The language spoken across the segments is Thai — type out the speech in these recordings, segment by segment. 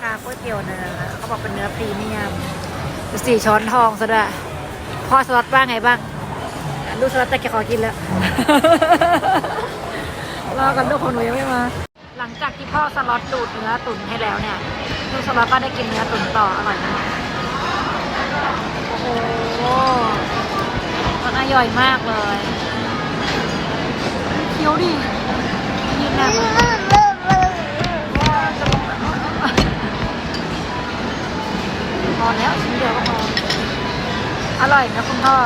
นะคะก๋วยเตี๋ยวเนื้อเขาบอกเป็นเนื้อพรีเมียมดูสี่ช้อนทองซะด้วยพ่อสล็อตว่าไงบ้างลูกสล็อตแต่แกขอกินแล้วรอกันลูกของหนูยังไม่มา หลังจากที่พ่อสล็อตดูดเนื้อตุ๋นให้แล้วเนี่ยลูกสล็อตก็ได้กินเนื้อตุ๋นต่ออร่อยมากโอ้โหมันอร่อยมากเลยเคี้ยวดินี่นะ พอแล้วชิ้นเดียวก็พอ อร่อยนะคุณพ่อ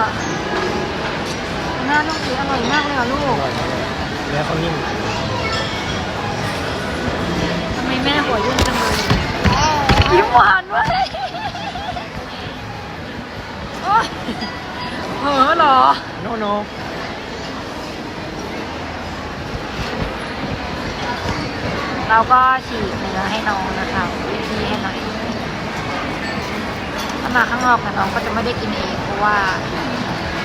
หน้าลูกสีอร่อยมากเลยเหรอลูก เนื้อเขานิ่มทำไมแม่หัวยุ่งจังเลยยิ้มหวานเว้ยโอ๊ยเผลอเหรอ โนโนเราก็ฉีกเนื้อให้น้องนะคะ มาข้างนอกนะน้องก็จะไม่ได้กินเองเพราะว่า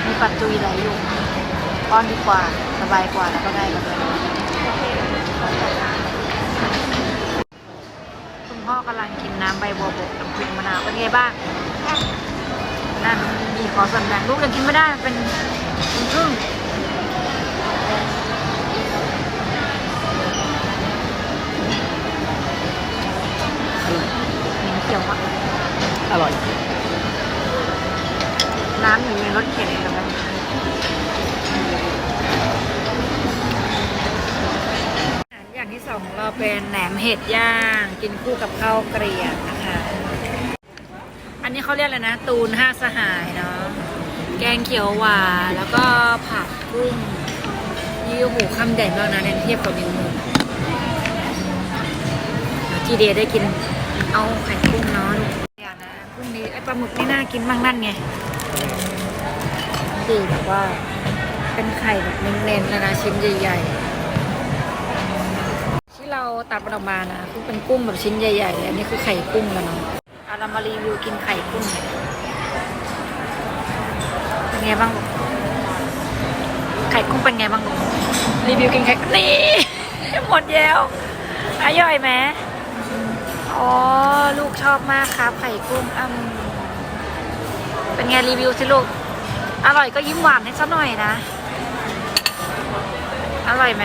มีปัจจุยไหลอยู่ป้อนดีกว่าสบายกว่าแล้วก็ได้กันเลยคุณพ่อกำลังกินน้ำใบบัวบกน้ำพริกมะนาวเป็นไงบ้างนั่นมีขอส่วนแบ่งลูกยังกินไม่ได้เป็นเป็นครึ่ง เป็นแหนมเห็ดย่าง กินคู่กับข้าวเกรียบนะคะ อันนี้เขาเรียกอะไรนะ ตูนห้าสหายเนาะแกงเขียวหวานแล้วก็ผักกุ้งนี่โอ้โหคำใหญ่มากนะในเทียบกับนิ้วมือทีเดียได้กินเอาไข่กุ้งเนาะอย่างนะกุ้งนี้ไอปลาหมึกนี่น่ากินมากนั่นไงดีแบบว่าเป็นไข่แบบเน้นๆนะนะชิ้นใหญ่ๆ ตัดมันออกมานะคือเป็นกุ้งแบบชิ้นใหญ่ๆอันนี้คือไข่กุ้งแล้วเนาะเอาเรามารีวิวกินไข่กุ้งเป็นไงบ้างลูกไข่กุ้งเป็นไงบ้างลูกรีวิวกินไข่นี่หมดแล้วอร่อยไหมอ๋อลูกชอบมากครับไข่กุ้งอืมเป็นไงรีวิวสิลูกอร่อยก็ยิ้มหวานให้ซะหน่อยนะ อร่อยไหม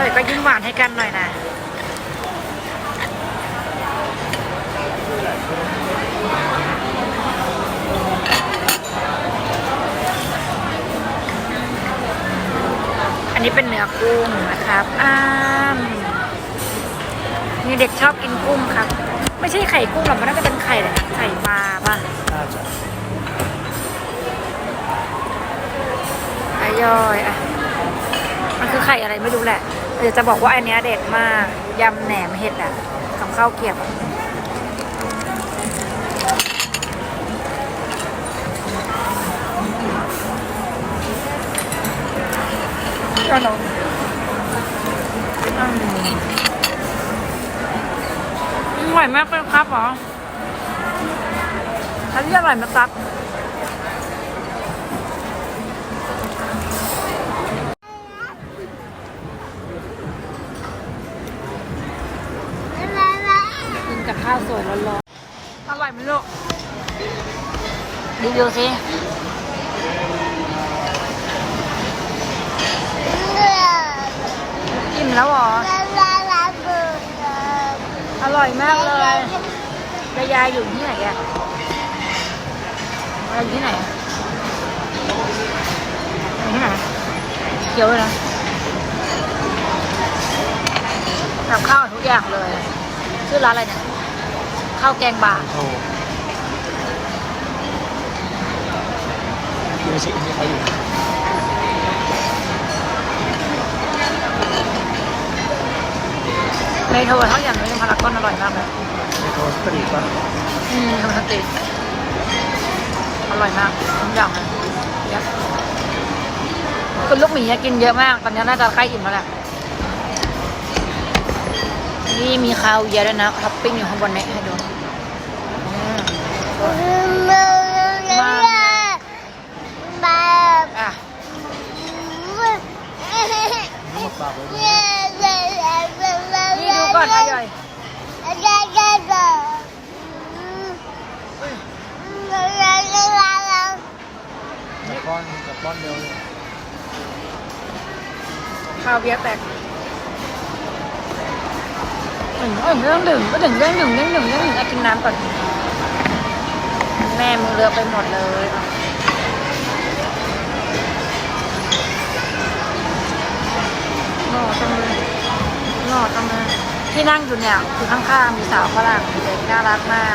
ร่อยก็ยิ้มหวานให้กันหน่อยนะอันนี้เป็นเนื้อกุ้งนะครับ อ้ามนี่เด็กชอบกินกุ้งครับ ไม่ใช่ไข่กุ้งหรอก มันน่าจะเป็นไข่เลยนะไข่ปลาป่ะน่าจะอร่อยอะ มันคือไข่อะไรไม่รู้แหละ เดี๋ยวจะบอกว่าอันเนี้ยเด็ดมาก ยำแหนมเห็ดอะกับข้าวเกรียบอะก็ลองอืมอร่อยมากเลยครับหรอ อันนี้อร่อยไหมครับ ข้าวสวยร้อนๆอร่อยไหมลูกรีวิวสิอิ่มแล้วเหรอ อร่อยมากเลยแล้วยายอยู่ที่ไหนอะยายอยู่ที่ไหนอะอยู่ที่ไหนเคี้ยวเลยนะกับข้าวทุกอย่างเลย ชื่อร้านอะไรเนี่ย ข้าวแกงบาทโอ้ดูสิที่เขาอยู่ในโทรเท่าอย่างนี้พารากอนอร่อยมากเลยในโทสตรีทป่ะอืมทำสเต็กอร่อยมากทุกอย่างเลยเยอะคุณลูกหมีอะกินเยอะมาก ตอนนี้น่าจะใกล้อิ่มแล้วแหละ นี่มีคาวเยอะด้วยนะท็อปปิ้งอยู่ข้างบนนี้ให้ดูอืมอะน้ำหมกปลาไว้นี่ดูก่อนอะย่อยแต่ป้อนแต่ป้อนเดียวเลยข้าวเบียร์แตก หนึ่งเอ้ยเรื่องหนึ่งก็หนึ่งเรื่องหนึ่งเรื่องหนึ่งเรื่องหนึ่งเอากินน้ำก่อน แม่มือเรือไปหมดเลยหล่อจังเลยหล่อจังเลยที่นั่งอยู่เนี่ยคือข้างๆมีสาวฝรั่งเด็กน่ารักมาก